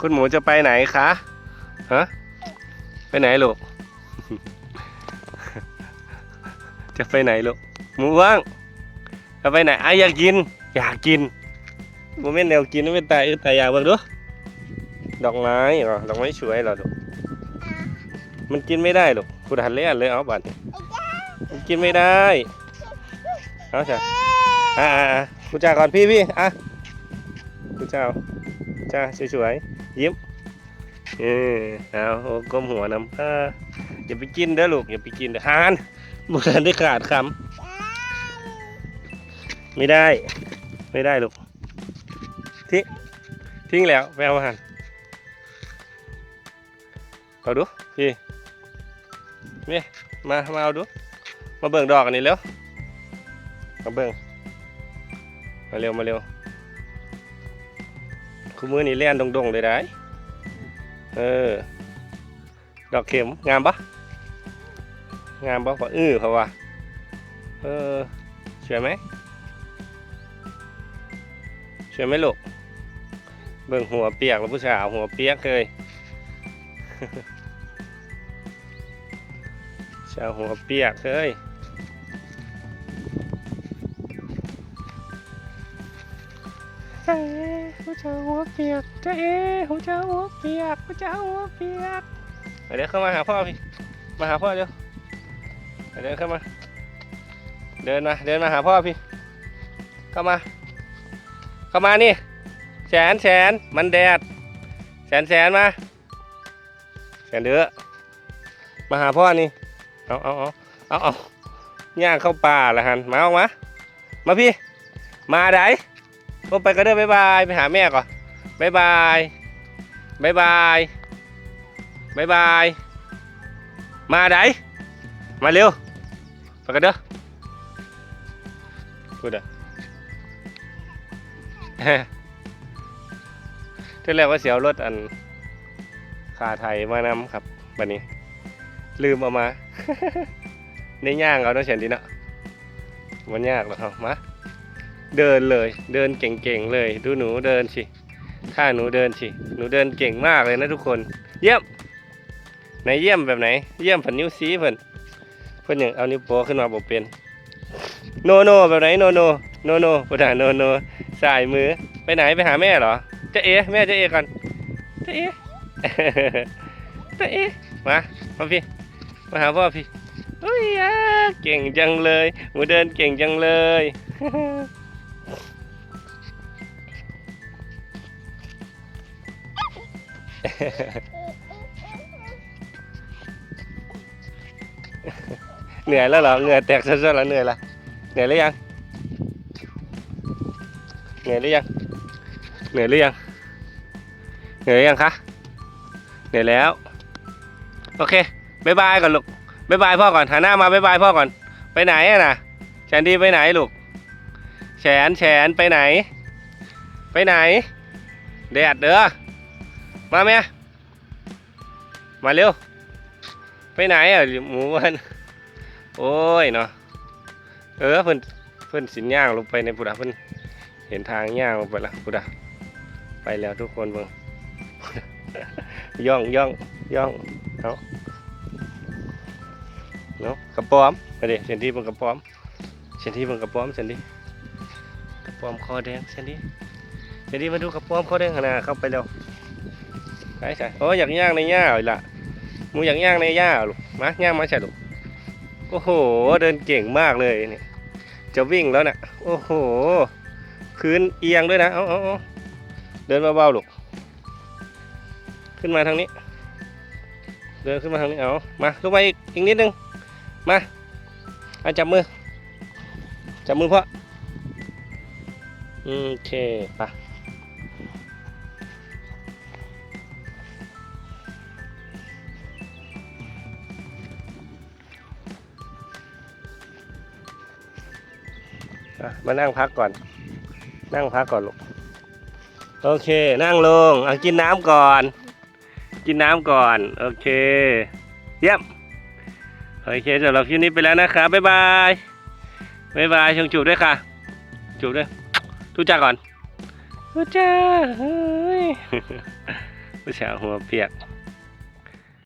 คุณหมูจะไปไหนคะฮะไปไหนลูก จะไปไหนลูก หมูว่างจะไปไหนอะอยากกิน อยากกินโมเมนต์แนวกินไม่เป็นตายเออแต่อยากเบิ่งดูดอกไม้เหรอดอกไม้สวยเหรอลูกมันกินไม่ได้ลูกคุณหันเล่นเลยเอาบัตรมันกินไม่ได้เอาจ้ะอ่าอ่าอ่าคุณจ่าก่อนพี่พี่อะ คุณเจ้าจ้าสวยๆยิ้มเออเอาโก้มหัวน้ำอ่าอย่าไปกินเด้อลูกอย่าไปกินเด้อหานบุทันได้ขาดคำไม่ได้ไม่ได้ลูกทิ้งทิ้งแล้วไปเอาอาหารเอาดูพี่นี่มามาเอาดู มาเบิ่งดอกอันนี้เร็วมาเบิ่งมาเร็วมาเร็ว คู่มือนี่เล่นดงๆเลยได้เออ ดอกเข็มงามปะงามปะปะอื้อเขาว่าเออสวยไหมสวยไหมลูกเบิ่งหัวเปียกแล้วผู้สาวหัวเปียกเคยชาวหัวเปียกเคย เอ๊ะผู้าหัวเปียกจะเอ๊ะผู้าหัวเปียกผู้าหัวเปียกเดี๋ยวเข้ามาหาพ่อพี่มาหาพ่อเร็วเอาเดินเข้ามา เดินมา เดินมาหาพ่อพี่ เข้ามา เข้ามานี่ แสนแสนมันแดด แสนแสนมา แสนเด้อมาหาพ่อนี่ เอาเอาเอาเอาเอาย่างเข้าป่าละฮัน มาออกมา มาพี่ มาได พวกไปก็เด้อบายบายไปหาแม่ก่อนบายบายบายบายบายบาย มาไดมาเร็ว ไปกันเด้อพูดอะที่แรกว่าเสียวรถอันขาไทยมานำครับบันนี้ ลืมเอามา ในย่างเอาเนาะเฉนดีเนาะมันยากหรอกครับมา เดินเลย เดินเก่งๆเลย ดูหนูเดินสิถ้าหนูเดินสิ หนูเดินเก่งมากเลยนะทุกคน เยี่ยมไหนเยี่ยมแบบไหน เยี่ยมผันนิ้วซีเพิ่นเพิ่นอย่างเอานิ้วโป้ขึ้นมาบอกเป็น โนโนแบบไหนโนโนโนโนประธานโนโนสายมือ ไปไหนไปหาแม่เหรอจะเอ๋แม่จะเอ๋กันจะเอ๋จะเอ๋มามาพี่มาหาพ่อพี่เฮ้ยอะเก่งจังเลยหมูเดินเก่งจังเลย เหนื่อยแล้วเหรอเหงื่อยแตกซะแล้วเหนื่อยละเหนื่อยหรือยังเหนื่อยหรือยังเหนื่อยหรือยังเหนื่อยหรือยังคะเหนื่อยแล้วโอเคบายบายก่อนลูกบายบายพ่อก่อนหันหน้ามาบายบายพ่อก่อน ไปไหนอะน่ะแชนดี้ไปไหนลูกแฉนแฉนไปไหน ไปไหนแดดเด้อ มาเมียมาเร็ว ไปไหนอะหมูวันโอ้ยเนาะเออเพิ่นเพิ่นสินย่างลงไปในพุดะเพิ่นเห็นทางย่างลงไปล้วพุดะไปแล้วทุกคนเบิ่งย่องย่องย่องเอาะเนาะกระป๋อมไปดิเซนที่เบิ่งกระป๋อมเซนที่เบิ่งกระป๋อมเซนที่กระป๋อมคอแดงเซนที่เซนที่มาดูกระป๋อมคอแดงขนาดเข้าไปแล้ว ใช่ใช่โอ้ยอยากย่างในหญ้าอีกละมูอยากย่างในหญ้าลูกมาย่างมาใช่ลูกโอ้โห เดินเก่งมากเลยเนี่ยจะวิ่งแล้วนะ่ะโอ้โหพื้นเอียงด้วยนะเอาเอาเอเดินเบาๆลูกขึ้นมาทางนี้ เดินขึ้นมาทางนี้เอามาลุกมาอีกอีกนิดนึงมาอาจับมือจับมือพ่อโอเคไป มานั่งพักก่อน นั่งพักก่อนลูก โอเค นั่งลงเอากินน้ำก่อน กินน้ำก่อน โอเค เยี่ยม โอเคสำหรับคลิปนี้ไปแล้วนะครับบ๊ายบาย บ๊ายบายชงจูบด้วยค่ะ จูบด้วยทุจ้าก่อนทุจ้าเฮ้ยผู้ชายหัวเปียก